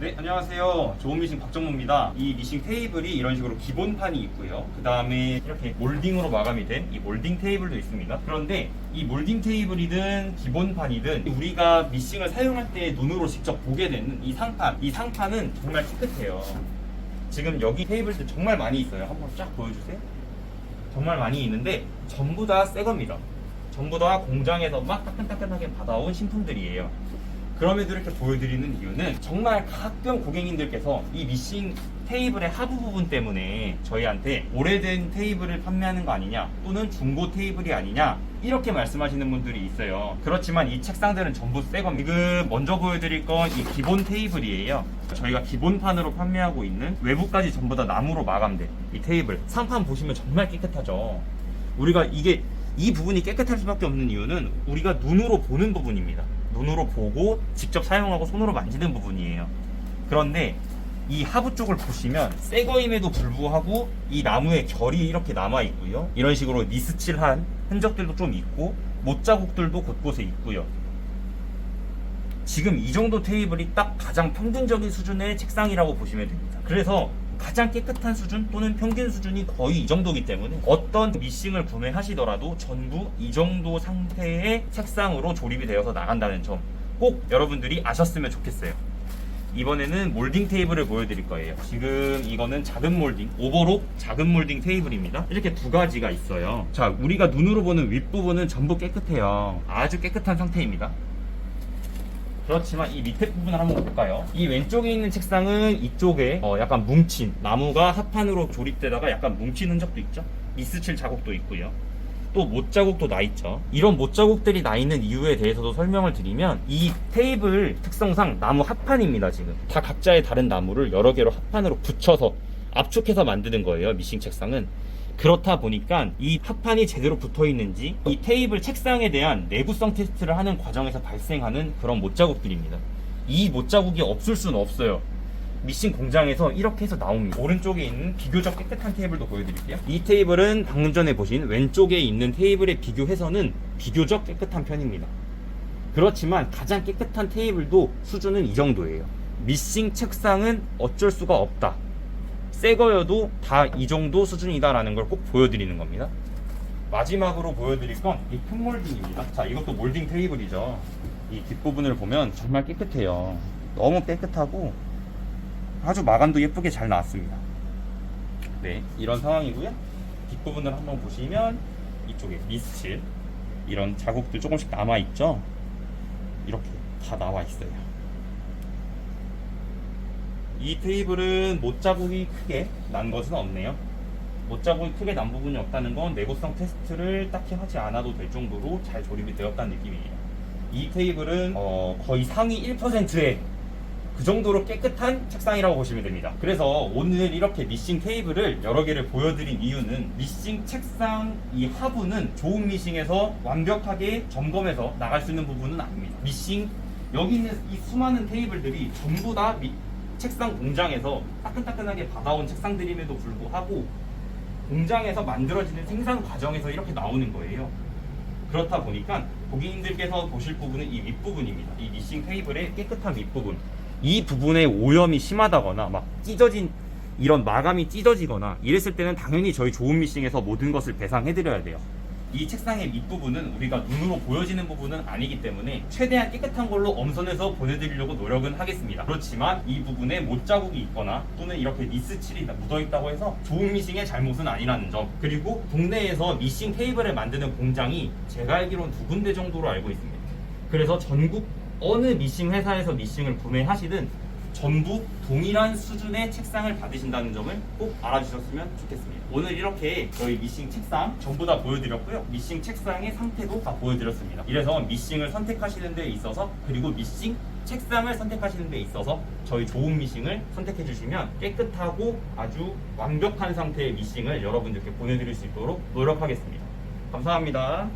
네, 안녕하세요. 좋은 미싱 박정모입니다. 이 미싱 테이블이 이런 식으로 기본판이 있고요. 그 다음에 이렇게 몰딩으로 마감이 된 이 몰딩 테이블도 있습니다. 그런데 이 몰딩 테이블이든 기본판이든 우리가 미싱을 사용할 때 눈으로 직접 보게 되는 이 상판, 이 상판은 정말 깨끗해요. 지금 여기 테이블들 정말 많이 있어요. 한번 쫙 보여주세요. 정말 많이 있는데 전부 다 새 겁니다. 전부 다 공장에서 막 따끈따끈하게 받아온 신품들이에요. 그럼에도 이렇게 보여드리는 이유는 정말 가끔 고객님들께서 이 미싱 테이블의 하부 부분 때문에 저희한테 오래된 테이블을 판매하는 거 아니냐 또는 중고 테이블이 아니냐 이렇게 말씀하시는 분들이 있어요. 그렇지만 이 책상들은 전부 새 겁니다. 지금 먼저 보여드릴 건 이 기본 테이블이에요. 저희가 기본판으로 판매하고 있는 외부까지 전부 다 나무로 마감된 이 테이블. 상판 보시면 정말 깨끗하죠. 우리가 이게 이 부분이 깨끗할 수밖에 없는 이유는 우리가 눈으로 보는 부분입니다. 눈으로 보고 직접 사용하고 손으로 만지는 부분이에요. 그런데 이 하부 쪽을 보시면 새 거임에도 불구하고 이 나무의 결이 이렇게 남아 있고요. 이런 식으로 니스칠한 흔적들도 좀 있고 못 자국들도 곳곳에 있고요. 지금 이 정도 테이블이 딱 가장 평균적인 수준의 책상이라고 보시면 됩니다. 그래서 가장 깨끗한 수준 또는 평균 수준이 거의 이 정도이기 때문에 어떤 미싱을 구매하시더라도 전부 이 정도 상태의 책상으로 조립이 되어서 나간다는 점 꼭 여러분들이 아셨으면 좋겠어요. 이번에는 몰딩 테이블을 보여드릴 거예요. 지금 이거는 작은 몰딩, 오버록 작은 몰딩 테이블입니다. 이렇게 두 가지가 있어요. 자, 우리가 눈으로 보는 윗부분은 전부 깨끗해요. 아주 깨끗한 상태입니다. 그렇지만 이 밑에 부분을 한번 볼까요? 이 왼쪽에 있는 책상은 이쪽에 어, 약간 뭉친 나무가 합판으로 조립되다가 약간 뭉친 흔적도 있죠. 미스칠 자국도 있고요. 또 못 자국도 나 있죠. 이런 못 자국들이 나 있는 이유에 대해서도 설명을 드리면 이 테이블 특성상 나무 합판입니다. 지금 다 각자의 다른 나무를 여러 개로 합판으로 붙여서 압축해서 만드는 거예요. 미싱 책상은. 그렇다 보니까 이 합판이 제대로 붙어 있는지 이 테이블 책상에 대한 내구성 테스트를 하는 과정에서 발생하는 그런 못자국들입니다. 이 못자국이 없을 수는 없어요. 미싱 공장에서 이렇게 해서 나옵니다. 오른쪽에 있는 비교적 깨끗한 테이블도 보여드릴게요. 이 테이블은 방금 전에 보신 왼쪽에 있는 테이블에 비교해서는 비교적 깨끗한 편입니다. 그렇지만 가장 깨끗한 테이블도 수준은 이 정도예요. 미싱 책상은 어쩔 수가 없다. 새 거여도 다 이 정도 수준이다라는 걸 꼭 보여드리는 겁니다. 마지막으로 보여드릴 건 이 큰 몰딩입니다. 자, 이것도 몰딩 테이블이죠. 이 뒷부분을 보면 정말 깨끗해요. 너무 깨끗하고 아주 마감도 예쁘게 잘 나왔습니다. 네, 이런 상황이고요. 뒷부분을 한번 보시면 이쪽에 미스칠 이런 자국들 조금씩 남아 있죠. 이렇게 다 나와 있어요. 이 테이블은 못 자국이 크게 난 것은 없네요. 못 자국이 크게 난 부분이 없다는 건 내구성 테스트를 딱히 하지 않아도 될 정도로 잘 조립이 되었다는 느낌이에요. 이 테이블은 어, 거의 상위 1%의 그 정도로 깨끗한 책상이라고 보시면 됩니다. 그래서 오늘 이렇게 미싱 테이블을 여러 개를 보여드린 이유는 미싱 책상 이 하부는 좋은 미싱에서 완벽하게 점검해서 나갈 수 있는 부분은 아닙니다. 미싱 여기 있는 이 수많은 테이블들이 전부 다 미- 책상 공장에서 따끈따끈하게 받아온 책상들임에도 불구하고 공장에서 만들어지는 생산 과정에서 이렇게 나오는 거예요. 그렇다 보니까 고객님들께서 보실 부분은 이 윗부분입니다. 이 미싱 테이블의 깨끗한 윗부분. 이 부분에 오염이 심하다거나 막 찢어진 이런 마감이 찢어지거나 이랬을 때는 당연히 저희 좋은 미싱에서 모든 것을 배상해드려야 돼요. 이 책상의 윗부분은 우리가 눈으로 보여지는 부분은 아니기 때문에 최대한 깨끗한 걸로 엄선해서 보내드리려고 노력은 하겠습니다. 그렇지만 이 부분에 못 자국이 있거나 또는 이렇게 니스칠이 묻어있다고 해서 좋은 미싱의 잘못은 아니라는 점 그리고 국내에서 미싱 테이블을 만드는 공장이 제가 알기로는 두 군데 정도로 알고 있습니다. 그래서 전국 어느 미싱 회사에서 미싱을 구매하시든 전부 동일한 수준의 책상을 받으신다는 점을 꼭 알아주셨으면 좋겠습니다. 오늘 이렇게 저희 미싱 책상 전부 다 보여드렸고요. 미싱 책상의 상태도 다 보여드렸습니다. 이래서 미싱을 선택하시는 데 있어서 그리고 미싱 책상을 선택하시는 데 있어서 저희 좋은 미싱을 선택해 주시면 깨끗하고 아주 완벽한 상태의 미싱을 여러분들께 보내드릴 수 있도록 노력하겠습니다. 감사합니다.